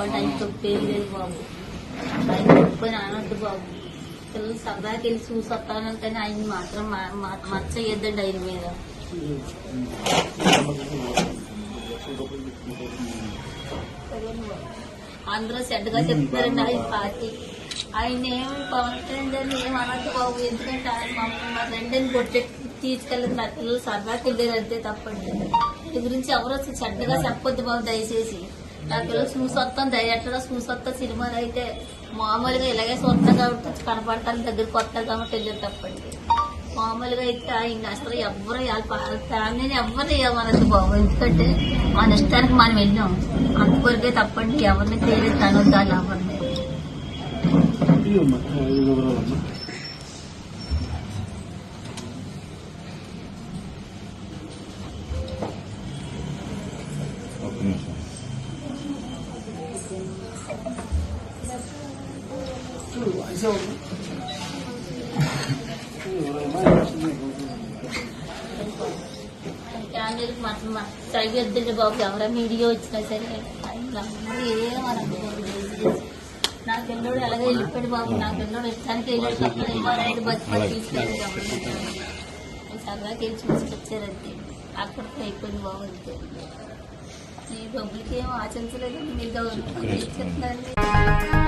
చెప్పండి ఆయన చెప్పేది లేదు బాబు. ఆయన చెప్పుకొని అనద్దు బాబు. పిల్లలు సరదాకి వెళ్ళి చూసి కానీ ఆయన మాత్రం మర్చేయద్దండి ఆయన మీద. అందరూ చెడ్డగా చెప్తారండి ఆయన పార్టీ. ఆయన ఏమి పవన్ కళ్యాణ్ బాబు. ఎందుకంటే ఆయన మమ్మల్ని మా ఫ్రెండ్ని కొట్టే తీసుకెళ్ళదు. నా పిల్లలు సరదాకి వెళ్ళారు అంతే తప్పండి. ఈ గురించి ఎవరు చెడ్డగా చెప్పొద్దు బాబు దయచేసి. అక్కడ చూసొత్తాం చూసి వస్తాం సినిమాలు అయితే మామూలుగా ఇలాగే చూస్తాం కాబట్టి వచ్చి కనపడతాను దగ్గరికి వస్తారు కాబట్టి వెళ్ళారు తప్పండి మామూలుగా అయితే ఆయన అసలు ఎవ్వరు వాళ్ళ ఫ్యామిలీని ఎవ్వరు ఇవ్వమనదు బాబు. ఎందుకంటే మన ఇష్టానికి మనం వెళ్ళాం. అంతవరకే తప్పండి. ఎవరిని తేలి తను వాళ్ళు ఎవరిని చూడు ఐసా ఉంది బాబు ఎవరైనా వీడియో వచ్చినా సరే నా పిల్లోడు అలాగే వెళ్ళిపోయాడు బాబు నా పిల్లోడు ఇష్టానికి వెళ్ళాడు తప్ప ఎవరైనా తీసుకెళ్ళి సరదాకి వెళ్ళి చూసుకొచ్చారంతే అయిపోయింది బాబు అంతే ఈ డబ్బులకి ఏం ఆశించలేదండి మీరు చెప్తారు